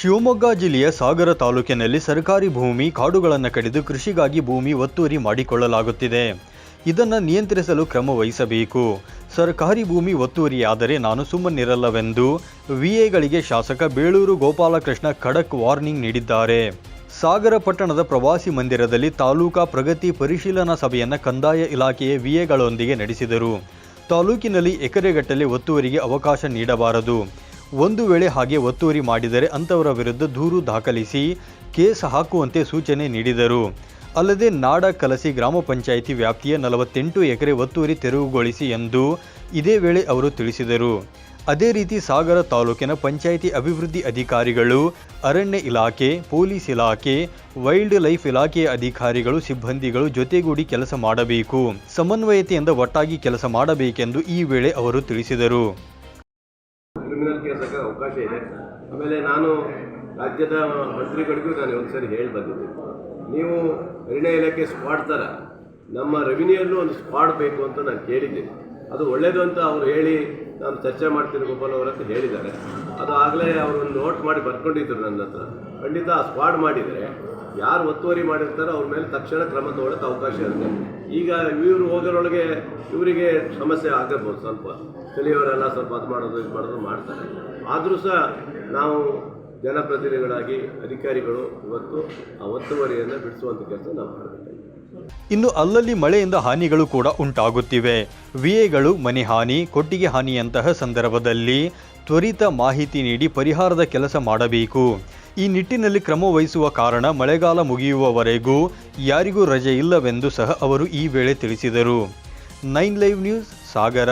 ಶಿವಮೊಗ್ಗ ಜಿಲ್ಲೆಯ ಸಾಗರ ತಾಲೂಕಿನಲ್ಲಿ ಸರ್ಕಾರಿ ಭೂಮಿ, ಕಾಡುಗಳನ್ನು ಕಡಿದು ಕೃಷಿಗಾಗಿ ಭೂಮಿ ಒತ್ತುವರಿ ಮಾಡಿಕೊಳ್ಳಲಾಗುತ್ತಿದೆ. ಇದನ್ನು ನಿಯಂತ್ರಿಸಲು ಕ್ರಮ ವಹಿಸಬೇಕು. ಸರ್ಕಾರಿ ಭೂಮಿ ಒತ್ತುವರಿಯಾದರೆ ನಾನು ಸುಮ್ಮನಿರಲ್ಲವೆಂದು ವಿಎಗಳಿಗೆ ಶಾಸಕ ಬೇಳೂರು ಗೋಪಾಲಕೃಷ್ಣ ಖಡಕ್ ವಾರ್ನಿಂಗ್ ನೀಡಿದ್ದಾರೆ. ಸಾಗರ ಪಟ್ಟಣದ ಪ್ರವಾಸಿ ಮಂದಿರದಲ್ಲಿ ತಾಲೂಕಾ ಪ್ರಗತಿ ಪರಿಶೀಲನಾ ಸಭೆಯನ್ನು ಕಂದಾಯ ಇಲಾಖೆಯ ವಿಎಗಳೊಂದಿಗೆ ನಡೆಸಿದರು. ತಾಲೂಕಿನಲ್ಲಿ ಎಕರೆಗಟ್ಟಲೆ ಒತ್ತುವರಿಗೆ ಅವಕಾಶ ನೀಡಬಾರದು. ಒಂದು ವೇಳೆ ಹಾಗೆ ಒತ್ತುವರಿ ಮಾಡಿದರೆ ಅಂಥವರ ವಿರುದ್ಧ ದೂರು ದಾಖಲಿಸಿ ಕೇಸ್ ಹಾಕುವಂತೆ ಸೂಚನೆ ನೀಡಿದರು. ಅಲ್ಲದೆ ನಾಡ ಕಲಸಿ ಗ್ರಾಮ ಪಂಚಾಯಿತಿ ವ್ಯಾಪ್ತಿಯ ನಲವತ್ತೆಂಟು ಎಕರೆ ಒತ್ತುವರಿ ತೆರವುಗೊಳಿಸಿ ಎಂದು ಇದೇ ವೇಳೆ ಅವರು ತಿಳಿಸಿದರು. ಅದೇ ರೀತಿ ಸಾಗರ ತಾಲೂಕಿನ ಪಂಚಾಯಿತಿ ಅಭಿವೃದ್ಧಿ ಅಧಿಕಾರಿಗಳು, ಅರಣ್ಯ ಇಲಾಖೆ, ಪೊಲೀಸ್ ಇಲಾಖೆ, ವೈಲ್ಡ್ ಲೈಫ್ ಇಲಾಖೆಯ ಅಧಿಕಾರಿಗಳು, ಸಿಬ್ಬಂದಿಗಳು ಜೊತೆಗೂಡಿ ಕೆಲಸ ಮಾಡಬೇಕು, ಸಮನ್ವಯತೆಯಿಂದ ಒಟ್ಟಾಗಿ ಕೆಲಸ ಮಾಡಬೇಕೆಂದು ಈ ವೇಳೆ ಅವರು ತಿಳಿಸಿದರು. ಕ್ರಿಮಿನಲ್ ಕೇಸ್ ಹಾಕೋ ಅವಕಾಶ ಇದೆ. ಆಮೇಲೆ ನಾನು ರಾಜ್ಯದ ಮಂತ್ರಿಗಳಿಗೂ ನಾನು ಒಂದು ಸರಿ ಹೇಳಿ ಬಂದಿದ್ದೆ. ನೀವು ಅರಣ್ಯ ಇಲಾಖೆ ಸ್ಕ್ವಾಡ್ ಥರ ನಮ್ಮ ರೆವಿನ್ಯೂಲ್ಲೂ ಒಂದು ಸ್ಕ್ವಾಡ್ ಬೇಕು ಅಂತ ನಾನು ಕೇಳಿದ್ದೆ. ಅದು ಒಳ್ಳೆಯದು ಅಂತ ಅವರು ಹೇಳಿ ನಾನು ಚರ್ಚೆ ಮಾಡ್ತೀನಿ ಗೋಪಾಲ್ ಅವರಂತ ಹೇಳಿದ್ದಾರೆ. ಅದು ಆಗಲೇ ಅವರು ನೋಟ್ ಮಾಡಿ ಬರ್ಕೊಂಡಿದ್ರು ನನ್ನ ಹತ್ರ. ಖಂಡಿತ ಆ ಸ್ಕ್ವಾಡ್ ಮಾಡಿದರೆ ಯಾರು ಒತ್ತುವರಿ ಮಾಡಿರ್ತಾರೋ ಅವ್ರ ಮೇಲೆ ತಕ್ಷಣ ಕ್ರಮ ತಗೊಳ್ಳೋಕೆ ಅವಕಾಶ ಇರುತ್ತೆ. ಈಗ ಇವರು ಹೋಗೋರೊಳಗೆ ಇವರಿಗೆ ಸಮಸ್ಯೆ ಆಗಬಹುದು ಸ್ವಲ್ಪ. ಸ್ಥಳೀಯವರೆಲ್ಲ ಸ್ವಲ್ಪ ಅದು ಮಾಡೋದು ಇದು ಮಾಡೋದು ಮಾಡ್ತಾರೆ. ಆದರೂ ಸಹ ನಾವು ಜನಪ್ರತಿನಿಧಿಗಳಾಗಿ ಅಧಿಕಾರಿಗಳು ಇವತ್ತು ಆ ಒತ್ತುವರಿಯನ್ನು ಬಿಡಿಸುವಂಥ ಕೆಲಸ ನಾವು ಮಾಡಬೇಕಾಗಿದೆ. ಇನ್ನು ಅಲ್ಲಲ್ಲಿ ಮಳೆಯಿಂದ ಹಾನಿಗಳು ಕೂಡ ಉಂಟಾಗುತ್ತಿವೆ. ವಿಎಗಳು ಮನೆ ಹಾನಿ, ಕೊಟ್ಟಿಗೆ ಹಾನಿಯಂತಹ ಸಂದರ್ಭದಲ್ಲಿ ತ್ವರಿತ ಮಾಹಿತಿ ನೀಡಿ ಪರಿಹಾರದ ಕೆಲಸ ಮಾಡಬೇಕು. ಈ ನಿಟ್ಟಿನಲ್ಲಿ ಕ್ರಮ ವಹಿಸುವ ಕಾರಣ ಮಳೆಗಾಲ ಮುಗಿಯುವವರೆಗೂ ಯಾರಿಗೂ ರಜೆ ಇಲ್ಲವೆಂದು ಸಹ ಅವರು ಈ ವೇಳೆ ತಿಳಿಸಿದರು. Nine live news, Sagara.